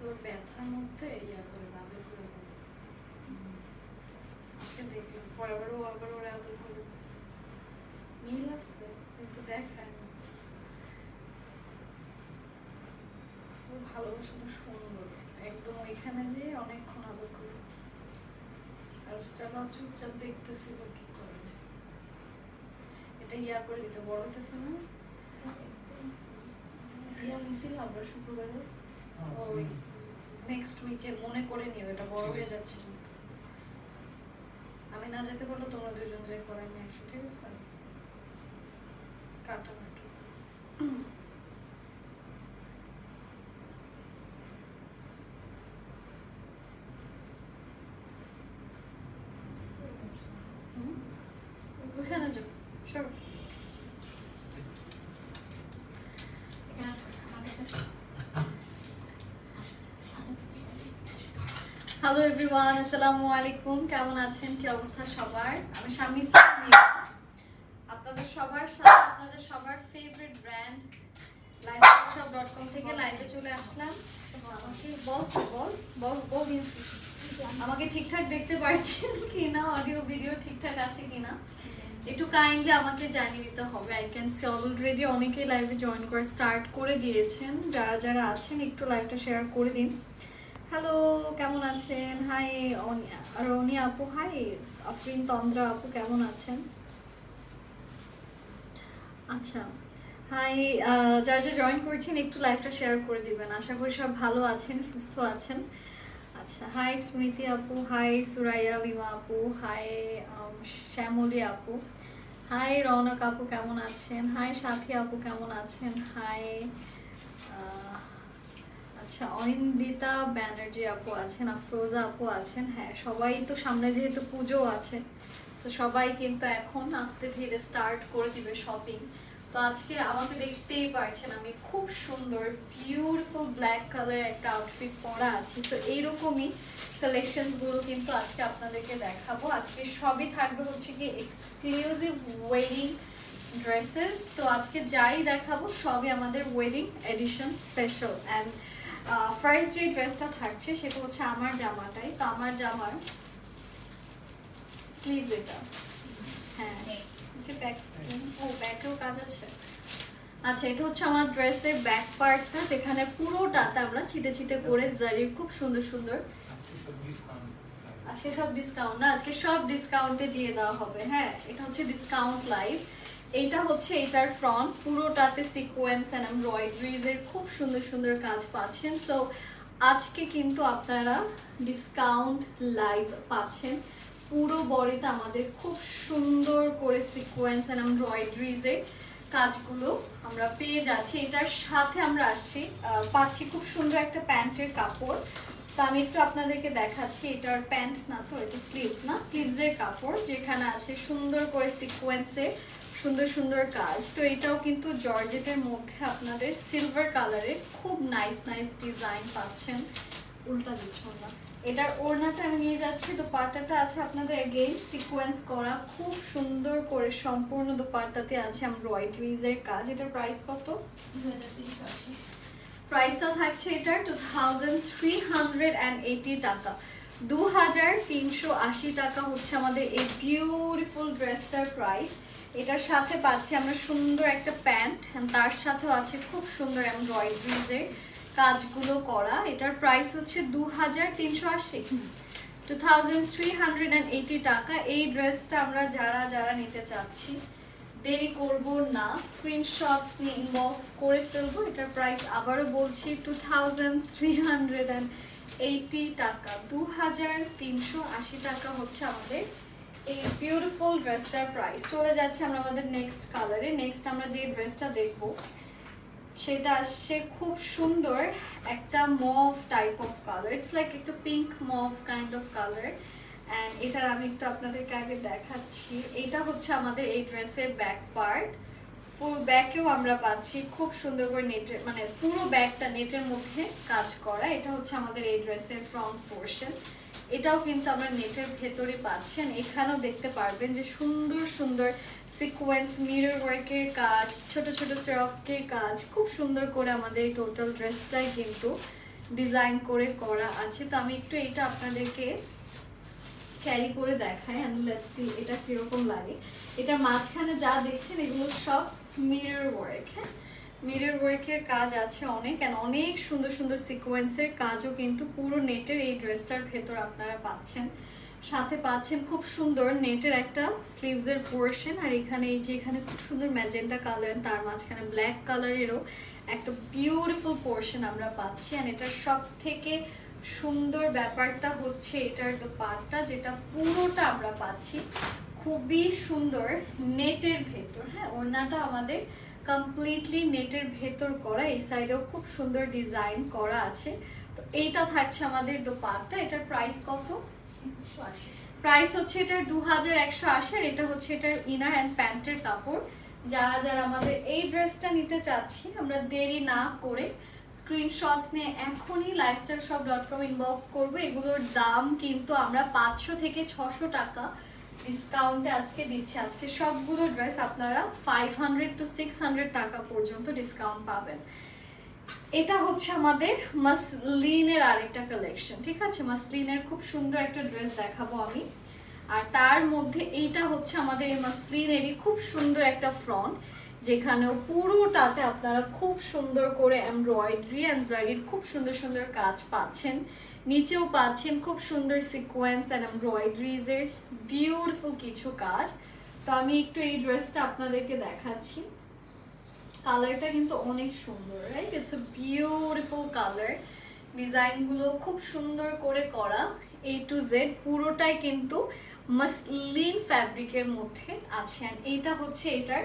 ওর ব্যথার মধ্যে ইয়া করে আদর করে। আজকে দেখলাম পরে আবার ও আবার ওরা আদর করে মিল আছে কিন্তু দেখায় ওর ভালোবাসাটা সুন্দর একদম ওইখানে যে অনেকক্ষণ আদর করেছে আর স্টেলা চুপচাপ দেখতেছিল কি করে এটা ইয়া করে দিতে বড় হইতেছে না ইয়া হয়েছিল আমরা শুক্রবারে ওই নেক্সট উইকে মনে করে নিও এটা বড় হয়ে যাচ্ছে। আমি না যেতে পারলে তোমরা দুজন যাই করে আসো ঠিক আছে? কাটা কাটো হুম? ওখানে যাও সরো হ্যালো এভরিওয়ান আসসালামু আলাইকুম। কেমন আছেন? কি অবস্থা সবার? আমি স্বামী। আপনাদের সবার সাথে, আপনাদের সবার ফেভারিট ব্র্যান্ড লাইভশপ.com থেকে লাইভে চলে আসলাম। আমাকে বল বল? বল বল আমাকে ঠিকঠাক দেখতে পাচ্ছেন কিনা? অডিও ভিডিও ঠিকঠাক আছে কিনা? একটু কাইন্ডলি আমাকে জানিয়ে দিতে হবে। আই ক্যান সি অলরেডি অনেকেই লাইভে জয়েন করে স্টার্ট করে দিয়েছেন। যারা যারা আছেন, একটু লাইভটা শেয়ার করে দিন। হ্যালো কেমন আছেন? হাই রনি আপু হাই আফরিন তন্দ্রা আপু, কেমন আছেন? আচ্ছা হাই যারা যা জয়েন করছেন, একটু লাইভটা শেয়ার করে দিবেন। আশা করি সব ভালো আছেন, সুস্থ আছেন। আচ্ছা হাই স্মৃতি আপু হাই সুরাইয়া লিমা আপু হাই শ্যামলী আপু। হাই রৌনক আপু, কেমন আছেন? হাই সাথী আপু, কেমন আছেন? হাই আচ্ছা অনিন্দিতা ব্যানার্জি আপু আছেন, আফরোজা আপু আছেন হ্যাঁ সবাই তো সামনে যেহেতু পুজো আছে, তো সবাই কিন্তু এখন আস্তে ধীরে স্টার্ট করে দিবে শপিং তো আজকে আমাকে দেখতেই পারছেন আমি, খুব সুন্দর বিউটিফুল ব্ল্যাক কালার একটা আউটফিট পরা আছি। তো এইরকমই কালেকশনগুলো কিন্তু আজকে আপনাদেরকে দেখাবো। আজকে সবই থাকবে হচ্ছে কি এক্সক্লুসিভ ওয়েডিং ড্রেসেস তো আজকে যাই দেখাবো, সবই আমাদের wedding edition special and first যে ড্রেসটা থাকছে সেটা হচ্ছে আমার জামাটাই তো আমার জামার স্লিভ এটা। হ্যাঁ। যে ব্যাক ও ব্যাকেও কাজ আছে। আচ্ছা এটা হচ্ছে আমার ড্রেসের ব্যাক পার্টটা যেখানে পুরোটাতে আমরা ছিটে ছিটে করে খুব সুন্দর সুন্দর। আজকে সব ডিসকাউন্ট না আজকে সব ডিসকাউন্টে দিয়ে দেওয়া হবে হ্যাঁ। এটা হচ্ছে ডিসকাউন্ট লাইভ এটা হচ্ছে এটার ফ্রন্ট পুরোটাতে সিকোয়েন্স এন্ড এমব্রয়ডারিজ এর খুব সুন্দর সুন্দর কাজ পাচ্ছেন। সো আজকে কিন্তু আপনারা ডিসকাউন্ট লাইভ পাচ্ছেন। পুরো বডিতে আমাদের খুব সুন্দর করে সিকোয়েন্স এন্ড এমব্রয়ডারিজ এর কাজগুলো আমরা পেয়ে যাচ্ছি। এটার সাথে আমরা আসছি পাচ্ছি খুব সুন্দর একটা প্যান্টের কাপড়। তো আমি একটু আপনাদেরকে দেখাচ্ছি, এটার প্যান্ট না তো, এটা স্লিভস না স্লিভস এর কাপড়। যেখানে আছে সুন্দর করে সিকোয়েন্সের সুন্দর সুন্দর কাজ। তো এটাও কিন্তু জর্জেটের মধ্যে আপনাদের সিলভার কালারের খুব নাইস নাইস ডিজাইন পাচ্ছেন। উল্টা দিচ্ছ না এটার ওড়নাটা আমি নিয়ে যাচ্ছি দোপাট্টাটা আছে আপনাদের এগেইন সিকোয়েন্স করা। খুব সুন্দর করে সম্পূর্ণ দোপাট্টাতে আছে এমব্রয়ডারিজ এর কাজ। এটার প্রাইস কত? প্রাইসটা থাকছে এটার two thousand three hundred and eighty টাকা। দু হাজার তিনশো আশি টাকা হচ্ছে আমাদের এই বিউটিফুল ড্রেসটার প্রাইস এটার সাথে পাচ্ছি আমরা সুন্দর একটা প্যান্ট তার সাথেও আছে খুব সুন্দর এমব্রয়ডারিজের কাজগুলো করা। এটার প্রাইস হচ্ছে দু হাজার তিনশো আশি। Two thousand three hundred and টাকা। এই ড্রেসটা আমরা যারা যারা নিতে চাচ্ছি, দেরি করব না। স্ক্রিনশটস নিয়ে ইনবক্স করে ফেলব। এটার প্রাইস আবারও বলছি two thousand three hundred and টাকা। দু হাজার তিনশো আশি টাকা হচ্ছে আমাদের এই বিউটিফুল ড্রেসটার প্রাইস চলে যাচ্ছে আমরা আমাদের নেক্সট কালারে নেক্সট আমরা যে ড্রেসটা দেখব, সেটা আসছে খুব সুন্দর একটা mauve type of colour it's like একটা pink mauve kind of colour and এটার আমি একটু আপনাদেরকে আগে দেখাচ্ছি। এটা হচ্ছে আমাদের এই ড্রেসের ব্যাক পার্ট ফুল ব্যাকেও আমরা পাচ্ছি খুব সুন্দর করে নেটের মানে পুরো ব্যাগটা নেটের মধ্যে কাজ করা। এটা হচ্ছে আমাদের এই ড্রেসের ফ্রন্ট পোর্শন এটাও কিন্তু আমরা নেটের ভেতরে পাচ্ছেন। এখানেও দেখতে পারবেন যে সুন্দর সুন্দর সিকোয়েন্স মিরর ওয়ার্কের কাজ, ছোট ছোট স্ট্রফসকের কাজ, খুব সুন্দর করে আমাদের এই টোটাল ড্রেসটাই কিন্তু ডিজাইন করে করা আছে। তো আমি একটু এটা আপনাদেরকে ক্যারি করে দেখাই অ্যান্ড লেটস সি এটা কীরকম লাগে। এটা মাঝখানে যা দেখছেন এগুলো সব মিরর ওয়ার্ক হ্যাঁ? মিরর ওয়ার্কের কাজ আছে অনেক অ্যান্ড অনেক সুন্দর সুন্দর সিকোয়েন্সের কাজও কিন্তু পুরো নেটের এই ড্রেসটার ভেতর আপনারা পাচ্ছেন। সাথে পাচ্ছেন খুব সুন্দর নেটের একটা স্লিভসের পোর্শন আর এখানে এই যে এখানে খুব সুন্দর ম্যাজেন্টা কালার তার মাঝখানে ব্ল্যাক কালারেরও একটা বিউটিফুল পোর্শন আমরা পাচ্ছি। আর এটার সব থেকে সুন্দর ব্যাপারটা হচ্ছে এটার পার্টটা যেটা পুরোটা আমরা পাচ্ছি খুবই সুন্দর নেটের ভেতর। হ্যাঁ ওড়নাটা আমাদের কমপ্লিটলি নেটের ভেতর করা, এই সাইডেও খুব সুন্দর ডিজাইন করা আছে। তো এইটা থাকছে আমাদের দোপাট্টা, এটার প্রাইস কত? প্রাইস হচ্ছে এটার দু হাজার একশো আশি, আর এটা হচ্ছে এটার ইনার অ্যান্ড প্যান্টের কাপড়। যারা যারা আমাদের এই ড্রেসটা নিতে চাচ্ছি আমরা দেরি না করে স্ক্রিনশটস নিয়ে এখনই lifestyle shop dot com inbox করব। এগুলোর দাম কিন্তু আমরা পাঁচশো থেকে ছশো টাকা ডিসকাউন্টে আজকে দিচ্ছে। আজকে সবগুলো ড্রেস আপনারা five hundred to six hundred টাকা পর্যন্ত ডিসকাউন্ট পাবেন। এটা হচ্ছে আমাদের মাসলিনের আরেকটা কালেকশন ঠিক আছে? মাসলিনের খুব সুন্দর একটা ড্রেস দেখাবো আমি। আর তার মধ্যে এইটা হচ্ছে আমাদের এই মাসলিনেরই খুব সুন্দর একটা ফ্রন্ট যেখানেও পুরোটাতে আপনারা খুব সুন্দর করে এমব্রয়ডারি অ্যান্ড জারির খুব সুন্দর সুন্দর কাজ পাচ্ছেন। নিচেও পাচ্ছেন খুব সুন্দর সিকোয়েন্স অ্যান্ড এমব্রয়ডারিজের বিউটিফুল কিছু কাজ। তো আমি একটু এই ড্রেসটা আপনাদেরকে দেখাচ্ছি। কালারটা কিন্তু অনেক সুন্দর right it's a beautiful colour ডিজাইনগুলো খুব সুন্দর করে করা এ টু জেড পুরোটাই কিন্তু মাসলিন ফ্যাব্রিকের মধ্যে আছে। আর এইটা হচ্ছে এটার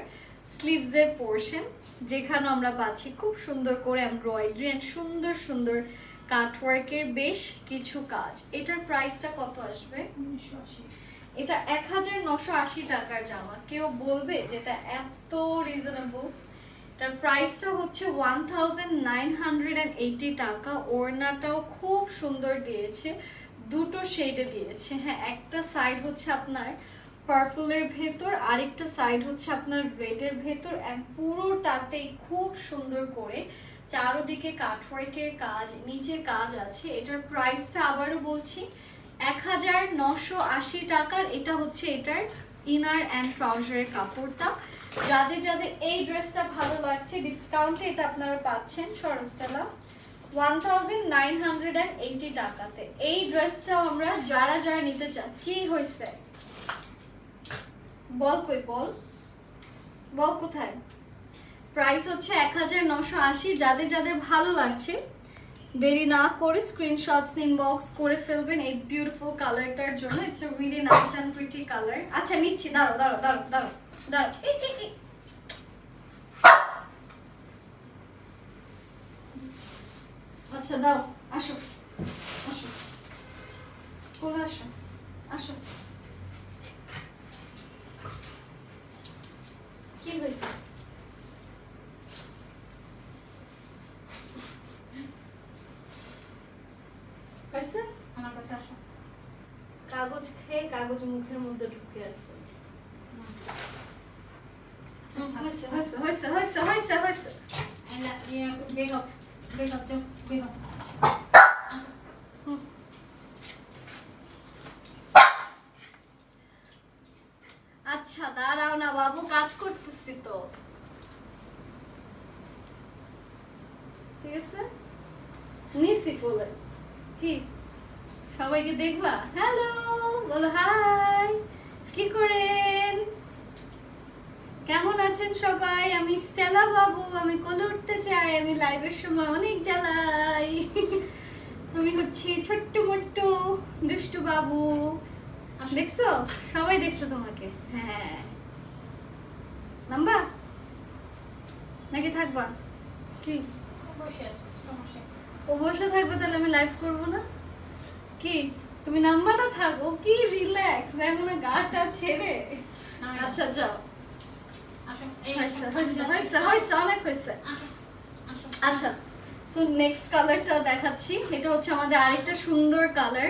স্লিভসের পোর্শন যেখানে আমরা পাচ্ছি খুব সুন্দর করে এমব্রয়ডারি অ্যান্ড সুন্দর সুন্দর কাটওয়ার্কের বেশ কিছু কাজ। এটার প্রাইসটা কত আসবে? এটা এক হাজার নশো আশি টাকার জামা। কেউ বলবে যেটা এত রিজনেবল এটার প্রাইসটা হচ্ছে one thousand nine hundred and eighty টাকা। ওড়নাটাও খুব সুন্দর দিয়েছে। দুটো শেডে দিয়েছে। হ্যাঁ একটা সাইড হচ্ছে আপনার পার্পলের ভেতর, আরেকটা সাইড হচ্ছে আপনার রেডের ভেতর পুরোটাতেই খুব সুন্দর করে চারোদিকে কাঠওয়ার্কের কাজ নিচে কাজ আছে। এটার প্রাইসটা আবারও বলছি, এক হাজার নশো আশি টাকার, এটা হচ্ছে এটার ইনার অ্যান্ড ট্রাউজারের কাপড়টা। যাদের যাদের এই ড্রেসটা ভালো লাগছে ডিসকাউন্টে এটা আপনারা পাচ্ছেন সরস্টেলা one thousand nine hundred and টাকাতে। এই ড্রেসটাও আমরা যারা যারা নিতে চান, কি হয়েছে? বল কই, বল। বল কোথায়? প্রাইস হচ্ছে এক হাজার নশো আশি, যাদের যাদের ভালো লাগছে, দেরি না করে স্ক্রিনশটস ইনবক্স করে ফেলবেন এই বিউটিফুল কালারটার জন্য। It's a really nice and pretty colour আচ্ছা নিচ্ছি দাঁড়ো দাঁড়ো দাঁড়ো দাঁড়ো দাঁড়ো। আচ্ছা দাও আসো আসো। কোলে আসো? আসো। কি হয়েছে হয়েছে কাগজ খেয়ে কাগজ মুখের মধ্যে ঢুকে আছে হুম, হয়েছে হয়েছে হয়েছে হয়েছে হয়েছে হয়েছে হুম। আচ্ছা দাঁড়াও না বাবু কাজ করতেছি তো ঠিক আছে নিছি বলে কি সবাইকে দেখবা। হ্যালো বলো হাই কি করেন? কেমন আছেন সবাই? আমি স্টেলা বাবু আমি কোলে উঠতে চাই আমি লাইভের সময় অনেক জ্বালাই। আমি হচ্ছি ছোট্ট মোট্ট দুষ্টু বাবু। দেখছ? সবাই দেখছ তোমাকে। হ্যাঁ। নাম্বা নাকি থাকবা? কি? ও বসে থাকবে তাহলে আমি লাইভ করব না? কি? তুমি নাম্বারটা থাকো। কি রিল্যাক্স এমন গাটা ছেড়ে। আচ্ছা যাও। আচ্ছা সো নেক্সট কালারটা দেখাচ্ছি। এটা হচ্ছে আমাদের আরেকটা সুন্দর কালার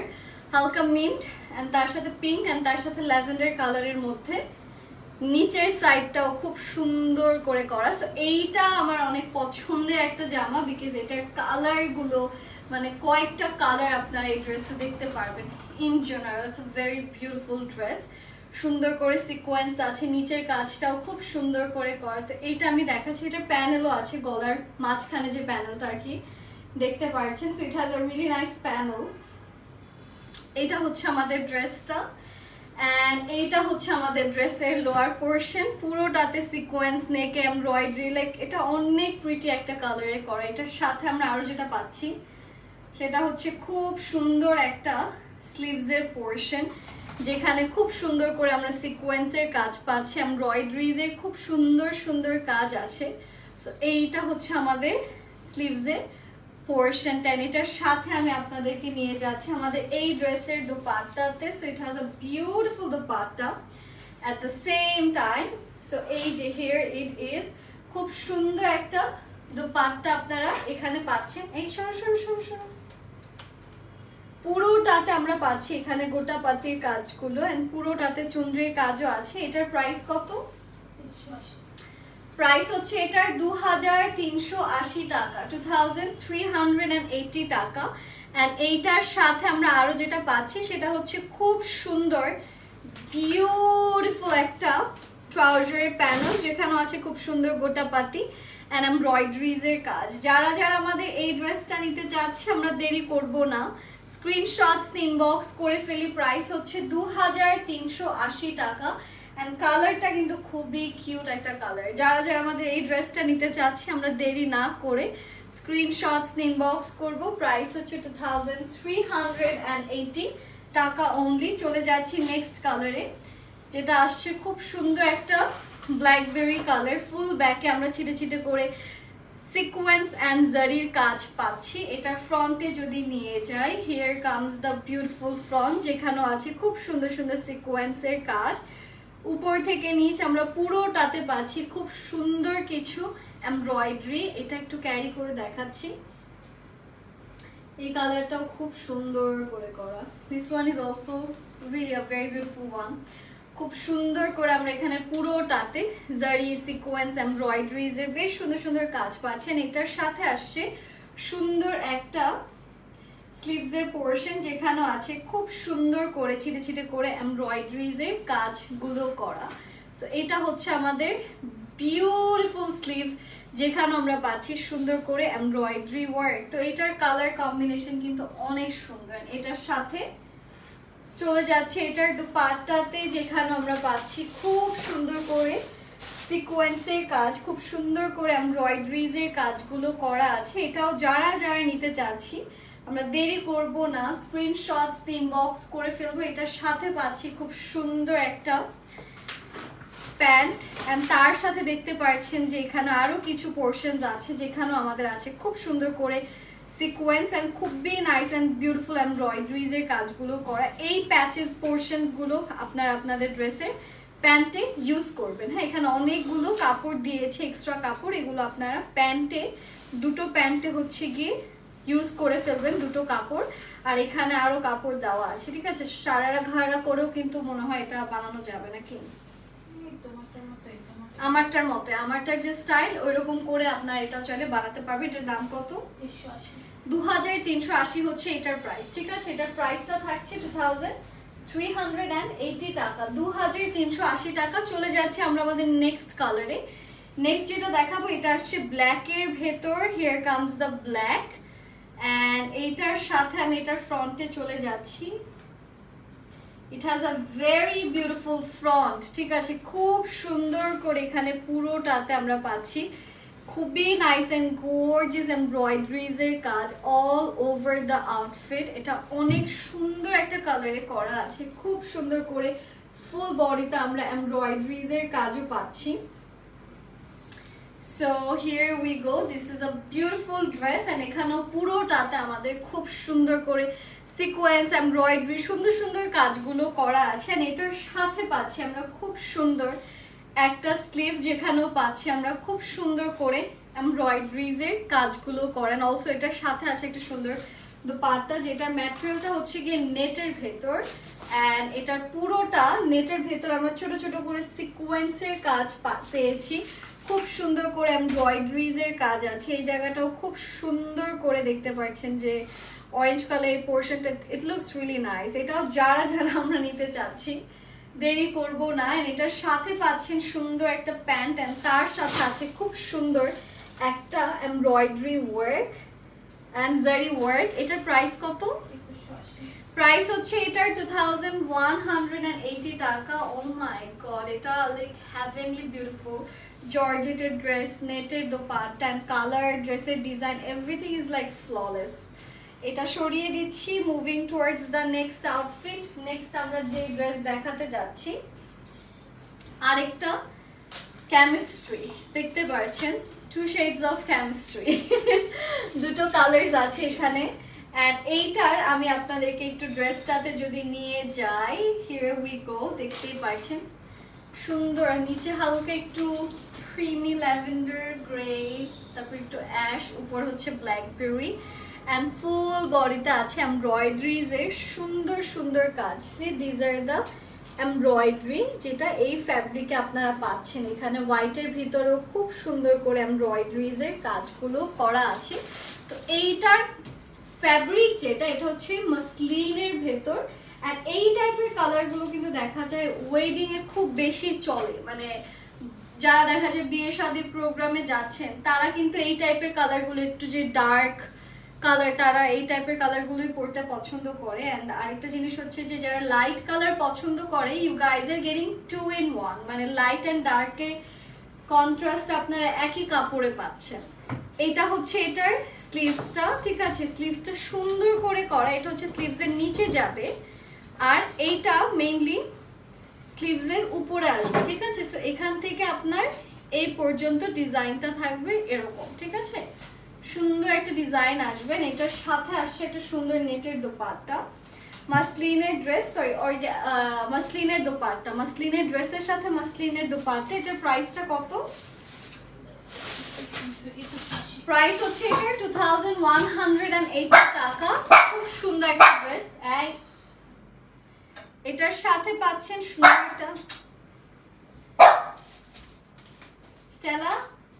হালকা মিন্ট এন্ড তার সাথে পিঙ্ক এন্ড তার সাথে ল্যাভেন্ডার কালারের মধ্যে। নিচের সাইডটাও খুব সুন্দর করে করা। সো এইটা আমার অনেক পছন্দের একটা জামা বিকজ এটার কালারগুলো মানে কয়েকটা কালার আপনারা এই ড্রেসে দেখতে পারবেন in general it's very beautiful dress সুন্দর করে সিকোয়েন্স আছে, নিচের কাজটাও খুব সুন্দর করে করা। তো এইটা আমি দেখাচ্ছি, এটা প্যানেলও আছে গলার মাঝখানে যে প্যানেলটা আর কি। দেখতে পাচ্ছেন so it has a really nice panel এটা হচ্ছে আমাদের ড্রেসটা অ্যান্ড এইটা হচ্ছে আমাদের ড্রেসের লোয়ার পোর্শন পুরোটাতে সিকোয়েন্স নেক এমব্রয়ডারি লাইক এটা অনেক প্রিটি একটা কালারে করা। এটার সাথে আমরা আরও যেটা পাচ্ছি সেটা হচ্ছে খুব সুন্দর একটা স্লিভসের পোর্শন যেখানে খুব সুন্দর করে আমরা সিকোয়েন্সের কাজ পাচ্ছি এমব্রয়ডারিজের খুব সুন্দর সুন্দর কাজ আছে। So, এইটা হচ্ছে আমাদের স্লিভসের পোর্শনটা এটার সাথে আমি আপনাদেরকে নিয়ে যাচ্ছি আমাদের এই ড্রেসের দোপাট্টাতে। So it has a beautiful dupatta at the same time so এই যে হেয়ার ইট ইজ খুব সুন্দর একটা দোপাট্টা আপনারা এখানে পাচ্ছেন। এই সরো সরো সরো সরো। পুরোটাতে আমরা পাচ্ছি এখানে গোটা পাতির কাজগুলো এন্ড পুরোটাতে চুনরির কাজও আছে। এটার প্রাইস কত? প্রাইস হচ্ছে এটার দু হাজার তিনশো আশি টাকা two thousand three hundred and eighty taka. And এইটার সাথে আমরা আরও যেটা পাচ্ছি, সেটা হচ্ছে খুব সুন্দর বিউটিফুল একটা ট্রাউজারের প্যানেল যেখানে আছে খুব সুন্দর গোটা পাতি অ্যান্ড এমব্রয়ডারিজের কাজ। যারা যারা আমাদের এই ড্রেসটা নিতে চাচ্ছে, আমরা দেরি করব না। স্ক্রিনশটস ইনবক্স করে ফেলি প্রাইস হচ্ছে দু হাজার তিনশো আশি টাকা। অ্যান্ড কালারটা কিন্তু খুবই কিউট একটা কালার যারা যারা আমাদের এই ড্রেসটা নিতে চাচ্ছে, আমরা দেরি না করে স্ক্রিনশটস ইনবক্স করব। প্রাইস হচ্ছে two thousand three hundred and eighty taka only চলে যাচ্ছি নেক্সট কালারে যেটা আসছে খুব সুন্দর একটা ব্ল্যাকবেরি কালার ফুল ব্যাকে আমরা ছিটে ছিটে করে সিকোয়েন্স অ্যান্ড জারির কাজ পাচ্ছি। এটা ফ্রন্টে যদি নিয়ে যাই here comes the beautiful front যেখানেও আছে খুব সুন্দর সুন্দর সিকোয়েন্সের কাজ। উপর থেকে নিচ আমরা পুরোটাতে পাচ্ছি খুব সুন্দর কিছু এমব্রয়ডারি। এটা একটু ক্যারি করে দেখাচ্ছি। এই কালারটাও খুব সুন্দর করে করা। This one is also really a very beautiful one খুব সুন্দর করে আমরা এখানে পুরোটাতে জারি সিকোয়েন্স এমব্রয়ডারিজ এর বেশ সুন্দর সুন্দর কাজ পাচ্ছেন। এটার সাথে আসছে সুন্দর একটা স্লিভস এর পোর্শন যেখানে আছে খুব সুন্দর করে ছিটে ছিটে করে এমব্রয়ডারিজ এর কাজগুলো করা। সো এটা হচ্ছে আমাদের বিউটিফুল স্লিভস যেখানে আমরা পাচ্ছি সুন্দর করে এমব্রয়ডারি ওয়ার্ক তো এটার কালার কম্বিনেশন কিন্তু অনেক সুন্দর। এটার সাথে চলে যাচ্ছে এটার দুপাট্টাতে যেখানে আমরা পাচ্ছি খুব সুন্দর করে সিকোয়েন্সের কাজ, খুব সুন্দর করে এমব্রয়ডারিজ এর কাজগুলো করা আছে। এটাও যারা যারা নিতে চাচ্ছি আমরা দেরি করব না স্ক্রিনশটস ইনবক্স করে ফেলব। এটার সাথে পাচ্ছি খুব সুন্দর একটা প্যান্ট। এন্ড তার সাথে দেখতে পাচ্ছেন যে এখানে আরও কিছু পোর্শনস আছে, যেখানেও আমাদের আছে খুব সুন্দর করে সিকোয়েন্স এন্ড খুবই নাইস এন্ড বিউটিফুল এমব্রয়ডারিজ এর কাজগুলো করা। এই প্যাচেস পোর্শনসগুলো আপনার আপনাদের ড্রেসের প্যান্টে ইউজ করবেন। হ্যাঁ এখানে অনেকগুলো কাপড় দিয়েছে এক্সট্রা কাপড়। এগুলো আপনারা প্যান্টে, দুটো প্যান্টে হচ্ছে গিয়ে ইউজ করে ফেলবেন দুটো কাপড়, আর এখানে আরও কাপড় দেওয়া আছে, ঠিক আছে? সারারা ঘাড়া করেও কিন্তু মনে হয় এটা বানানো যাবে নাকি? আমারটার মতে, আমারটার যে স্টাইল ওইরকম করে আপনার এটা চলে বানাতে পারবে। এটার দাম কত? দু হাজার তিনশো আশি হচ্ছে এটার প্রাইস ঠিক আছে? এটার প্রাইসটা থাকছে two thousand three hundred and eighty taka. দু হাজার তিনশো আশি টাকা চলে যাচ্ছে আমরা আমাদের নেক্সট কালারে নেক্সট যেটা দেখাবো, এটা আসছে ব্ল্যাকের ভেতর here comes the black and এইটার সাথে আমি এটার ফ্রন্টে চলে যাচ্ছি। It has a very beautiful front ঠিক আছে? খুব সুন্দর করে এখানে পুরোটাতে আমরা পাচ্ছি। খুবই নাইস এন্ড গোর্জিয়াস এমব্রয়ডারিজ এর কাজ অল ওভার দ্য আউটফিট এটা অনেক সুন্দর একটা কালারে করা আছে। খুব সুন্দর করে ফুল বডিতে আমরা এমব্রয়ডারিজ এর কাজও পাচ্ছি। So here we go this is a beautiful dress and এখানেও পুরোটাতে আমাদের খুব সুন্দর করে সিকোয়েন্স এমব্রয়ডারি সুন্দর সুন্দর কাজগুলো করা আছে আর এটার সাথে পাচ্ছি আমরা খুব সুন্দর একটা স্লিভ যেখানেও পাচ্ছি আমরা খুব সুন্দর করে এমব্রয়ডারিজ এর কাজগুলো করেন অলসো এটার সাথে আছে একটা সুন্দর দোপাট্টা যেটার ম্যাটেরিয়ালটা হচ্ছে গিয়ে নেটের ভেতর অ্যান্ড এটার পুরোটা নেটের ভেতর আমরা ছোট ছোট করে সিকোয়েন্সের কাজ পেয়েছি। খুব সুন্দর করে এমব্রয়ডারিজ এর কাজ আছে। এই জায়গাটাও খুব সুন্দর করে দেখতে পাচ্ছেন যে অরেঞ্জ কালার পোর্শনটা ইট লুকস রিয়েলি নাইস এটাও যারা যারা আমরা নিতে চাচ্ছি, দেরি করব না। এটার সাথে পাচ্ছেন সুন্দর একটা প্যান্ট এন্ড তার সাথে আছে খুব সুন্দর একটা embroidery work and zari work এটার প্রাইস কত? প্রাইস হচ্ছে এটার two thousand one hundred and eighty taka. Oh my god এটা লাইক হ্যাভেনলি বিউটিফুল জর্জেটের ড্রেস নেটের দোপাট্টা অ্যান্ড কালার ড্রেসের design everything is like flawless এটা সরিয়ে দিচ্ছি moving towards the next outfit next আমরা যে ড্রেস দেখাতে যাচ্ছি, আরেকটা কেমিস্ট্রি দেখতে পাচ্ছেন টু শেডস অফ কেমিস্ট্রি দুটো কালার্স আছে এখানে. অ্যান্ড এইটার আমি আপনাদেরকে একটু ড্রেসটাতে যদি নিয়ে যাই হিয়ার উই গো দেখতেই পাচ্ছেন। সুন্দর, আর নিচে হালকা একটু ক্রিমি ল্যাভেন্ডার গ্রে তারপর একটু অ্যাশ উপর হচ্ছে ব্ল্যাকবেরি অ্যান্ড ফুল বডিতে আছে এমব্রয়ডারিজ এর সুন্দর সুন্দর কাজ। See these are the embroidery যেটা এই ফ্যাব্রিকে আপনারা পাচ্ছেন। এখানে হোয়াইটের ভিতরেও খুব সুন্দর করে এমব্রয়ডারিজ এর কাজগুলো করা আছে। তো এইটার ফ্যাব্রিক যেটা, এটা হচ্ছে মসলিনের ভেতর। আর এই টাইপের কালারগুলো কিন্তু দেখা যায় ওয়েডিং এ খুব বেশি চলে। মানে যারা দেখা যায় বিয়ে শাদীর প্রোগ্রামে যাচ্ছেন, তারা কিন্তু এই টাইপের কালারগুলো একটু যে ডার্ক কালার তারা এই টাইপের কালারগুলোই পরতে পছন্দ করে। অ্যান্ড আরেকটা জিনিস হচ্ছে যে, যারা লাইট কালার পছন্দ করে you guys are getting two in one মানে লাইট অ্যান্ড ডার্কের কন্ট্রাস্ট আপনারা একই কাপড়ে পাচ্ছেন। এটা হচ্ছে এটার স্লিভসটা ঠিক আছে? স্লিভসটা সুন্দর করে করা। এটা হচ্ছে স্লিভসের নিচে যাবে। আর এইটা মেইনলি স্লিভসের উপরে আসবে, ঠিক আছে? সো এখান থেকে আপনার এই পর্যন্ত ডিজাইনটা থাকবে এরকম, ঠিক আছে? সুন্দর একটা ডিজাইন আসবে, এটার সাথে আসছে একটা সুন্দর নেটের দোপাট্টা। মাসলিনের ড্রেস সরি মাসলিনের দোপাট্টা। মাসলিনের ড্রেসের সাথে মাসলিনের দোপাট্টা, এটার প্রাইসটা কত? প্রাইস হচ্ছে এটা two thousand one hundred and eighty taka. খুব সুন্দর একটা ড্রেস এটার সাথে পাচ্ছেন সুন্দরটা। স্টেলা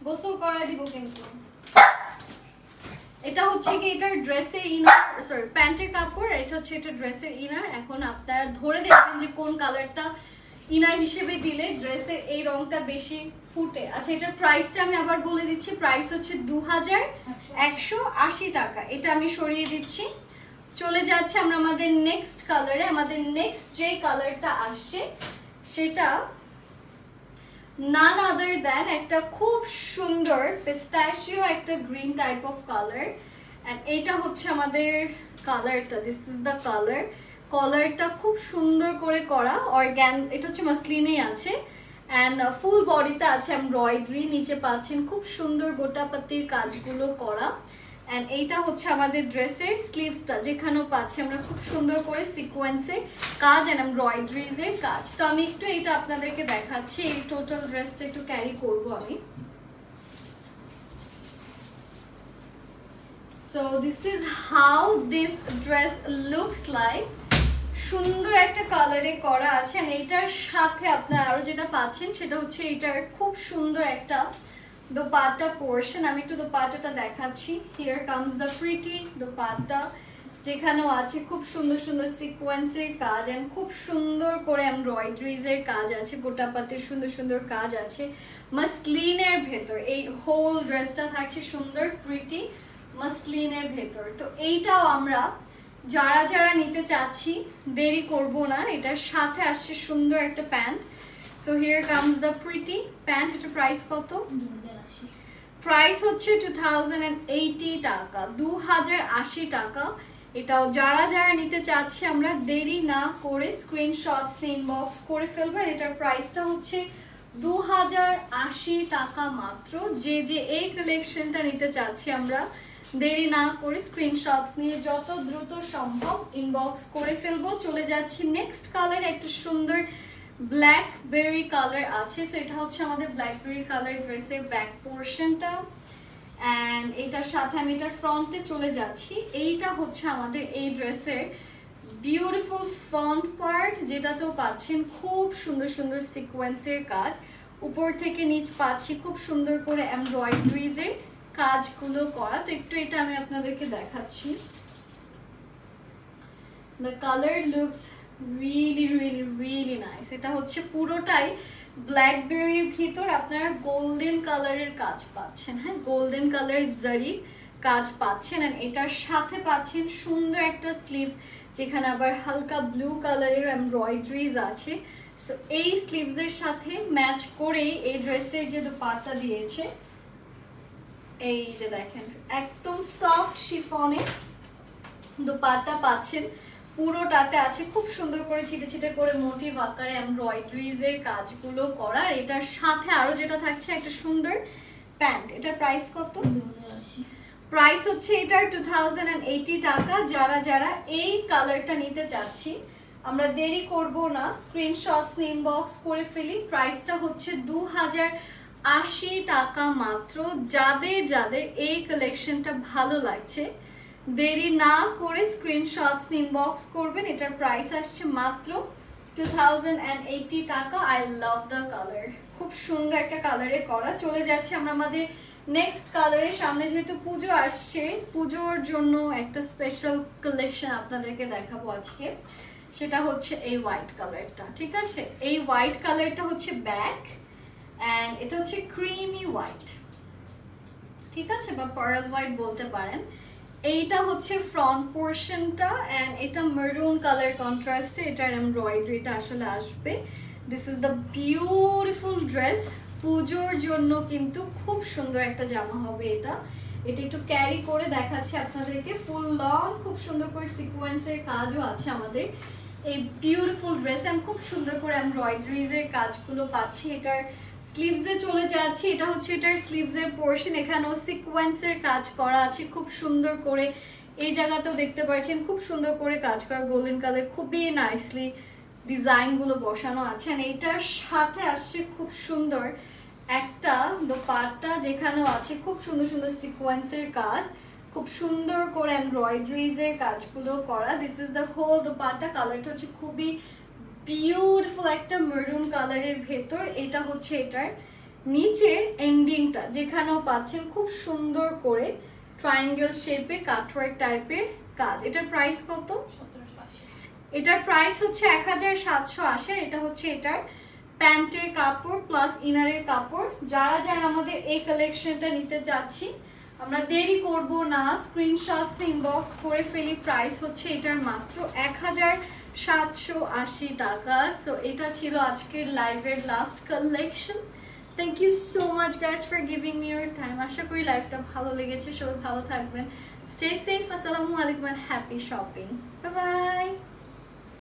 গোসল করা দিব কিন্তু। এটা হচ্ছে কি এটার ড্রেসের ইনার সরি প্যান্টের কাপড় এটা হচ্ছে এটা ড্রেসের ইনার এখন আপনারা ধরে দেখবেন যে কোন কালারটা ইনার হিসেবে দিলে ড্রেসের এই রংটা বেশি ফুটে। আচ্ছা এটার প্রাইসটা আমি আবার বলে দিচ্ছি। প্রাইস হচ্ছে দু হাজার একশো আশি টাকা। এটা আমি সরিয়ে দিচ্ছি। চলে যাচ্ছে আমরা আমাদের নেক্সট কালারে আমাদের নেক্সট যে কালারটা আসছে, সেটা নান আদার দেন একটা খুব সুন্দর পিস্তাশিও একটা green type of colour and এটা হচ্ছে আমাদের কালারটা দিস ইজ দ্য কালার কলারটা খুব সুন্দর করে করা অর্গ্যান এটা হচ্ছে মাসলিনেই আছে. অ্যান্ড ফুল বডিতে আছে এমব্রয়ডারি নিচে পাচ্ছেন খুব সুন্দর গোটাপাতির কাজগুলো করা। অ্যান্ড এইটা হচ্ছে আমাদের ড্রেসের স্লিভসটা যেখানেও পাচ্ছি আমরা খুব সুন্দর করে সিকোয়েন্সের কাজ অ্যান্ড কাজ। তো আমি একটু আপনাদেরকে দেখাচ্ছি, এই টোটাল ড্রেসটা একটু ক্যারি আমি। This is how this dress looks like সুন্দর একটা কালারে করা আছে। এইটার সাথে আপনার আরও যেটা পাচ্ছেন, সেটা হচ্ছে এটার খুব সুন্দর একটা দোপাট্টা পোর্শন আমি একটু দোপাট্টাটা দেখাচ্ছি। Here comes the pretty dupatta, যেখানেও আছে খুব সুন্দর সুন্দর সিকোয়েন্সের কাজ অ্যান্ড খুব সুন্দর করে এমব্রয়ডারিজ এর কাজ আছে গোটাপাতের সুন্দর সুন্দর কাজ আছে। মাসলিনের ভেতর, এই হোল ড্রেসটা থাকছে সুন্দর প্রিটি মাসলিনের ভেতর। তো এইটাও আমরা যারা যারা নিতে চাচ্ছি, দেরি করব না, এটার সাথে আসছে সুন্দর একটা pant so here comes the pretty pant এটা প্রাইস কত? প্রাইস হচ্ছে টু টাকা দু হাজার আশি টাকা। এটাও যারা যারা নিতে চাচ্ছি, আমরা দেরি না করে স্ক্রিনশটস ইনবক্স করে ফেলবেন এটার প্রাইসটা হচ্ছে দু হাজার আশি টাকা মাত্র। যে যে এই কালেকশনটা নিতে চাচ্ছি, আমরা দেরি না করে স্ক্রিনশটস নিয়ে যত দ্রুত সম্ভব ইনবক্স করে ফেলব। চলে যাচ্ছি নেক্সট কালার একটা সুন্দর ব্ল্যাক বেরি কালার আছে সো এটা হচ্ছে আমাদের ব্ল্যাকবেরি কালার ড্রেসের ব্যাক পোর্শনটা অ্যান্ড এটার সাথে আমি এটার ফ্রন্টে চলে যাচ্ছি। এইটা হচ্ছে আমাদের এই ড্রেসের বিউটিফুল ফ্রন্ট পার্ট যেটাতেও পাচ্ছেন খুব সুন্দর সুন্দর সিকোয়েন্সের কাজ। উপর থেকে নিচ পাচ্ছি খুব সুন্দর করে এমব্রয়ডারিজের কাজগুলো করা। তো একটু এটা আমি আপনাদেরকে দেখাচ্ছি। The colour looks really really really nice এটা হচ্ছে পুরোটাই ব্ল্যাকবেরির ভিতর আপনারা গোল্ডেন কালারের কাজ পাচ্ছেন হ্যাঁ? গোল্ডেন কালার জারি কাজ পাচ্ছেন and এটার সাথে পাচ্ছেন সুন্দর একটা স্লিভস যেখানে আবার হালকা ব্লু কালারের এমব্রয়ডারিজ আছে। সো এই স্লিভসের সাথে ম্যাচ করেই এই ড্রেসের যে দোপাট্টা দিয়েছে, এই যে দেখেন, একদম সফট শিফনে দোপাট্টা পাচ্ছেন। পুরোটাতে আছে, খুব সুন্দর করে ছিটে ছিটে করে মোটিভ আকারে এমব্রয়ডারিজ এর কাজগুলো করা আর এটার সাথে আরও যেটা থাকছে, একটা সুন্দর প্যান্ট। এটার প্রাইস কত? প্রাইস হচ্ছে এটার টু টাকা। যারা যারা এই কালারটা নিতে চাচ্ছি, আমরা দেরি করব না। স্ক্রিনশটস ইনবক্স করে ফেলি। প্রাইসটা হচ্ছে দু হাজার আশি টাকা মাত্র। যাদের যাদের এই কালেকশনটা ভালো লাগছে দেরি না করে স্ক্রিনশটস ইনবক্স করবেন, এটার প্রাইস আসছে মাত্র টু টাকা। আই লাভ দ্য কালার খুব সুন্দর একটা কালারে করা। চলে যাচ্ছে আমরা আমাদের নেক্সট কালারের সামনে যেহেতু পুজো আসছে, পুজোর জন্য একটা স্পেশাল কালেকশন আপনাদেরকে দেখাবো আজকে। সেটা হচ্ছে এই হোয়াইট কালারটা ঠিক আছে? এই হোয়াইট কালারটা হচ্ছে ব্যাক অ্যান্ড এটা হচ্ছে ক্রিমি হোয়াইট ঠিক আছে? বা পার্ল হোয়াইট বলতে পারেন। এইটা হচ্ছে ফ্রন্ট পোর্শনটা অ্যান্ড এটা মেরুন কালার কন্ট্রাস্টে এটার এমব্রয়ডারিটা আসলে আসবে। This is the beautiful dress পুজোর জন্য কিন্তু খুব সুন্দর একটা জামা হবে এটা। এটা একটু ক্যারি করে দেখাচ্ছি আপনাদেরকে। ফুল লং খুব সুন্দর করে সিকোয়েন্সের কাজও আছে আমাদের। এই বিউটিফুল ড্রেস আমি খুব সুন্দর করে এমব্রয়ডারিজ এর কাজগুলো পাচ্ছি। এটার স্লিভসে চলে যাচ্ছি। এটা হচ্ছে এটার স্লিভসের পোর্শন এখানেও সিকোয়েন্সের কাজ করা আছে। খুব সুন্দর করে এই জায়গাতেও দেখতে পাচ্ছেন, খুব সুন্দর করে কাজ করা। গোল্ডেন কালার খুবই নাইসলি ডিজাইনগুলো বসানো আছে। আর এইটার সাথে আসছে খুব সুন্দর একটা দোপাট্টা যেখানেও আছে খুব সুন্দর সুন্দর সিকোয়েন্সের কাজ। খুব সুন্দর করে এমব্রয়ডারিজ এর কাজগুলো করা। This is the whole dupatta. কালারটা হচ্ছে খুবই বিউটিফুল একটা মেরুন কালারের ভেতর এটা হচ্ছে এটার নিচের এন্ডিংটা যেখানেও পাচ্ছেন খুব সুন্দর করে ট্রায়াঙ্গেল শেপে কাটওয়ার্ক টাইপের কাজ। এটার প্রাইস কত? এটার প্রাইস হচ্ছে এক হাজার সাতশো আশি এটা হচ্ছে এটার প্যান্টের কাপড় প্লাস ইনারের কাপড়। যারা যারা আমাদের এই কালেকশনটা নিতে চাচ্ছি আমরা দেরি করব না। স্ক্রিনশটস ইনবক্স করে ফেলি প্রাইস হচ্ছে এটার মাত্র এক হাজার সাতশো আশি টাকা। সো এটা ছিল আজকের লাইভের last collection thank you so much guys for giving me your time আশা করি লাইফটা ভালো লেগেছে। সবাই ভালো থাকবেন। স্টে সেফ আসসালামু আলাইকুম হ্যাপি শপিং বাই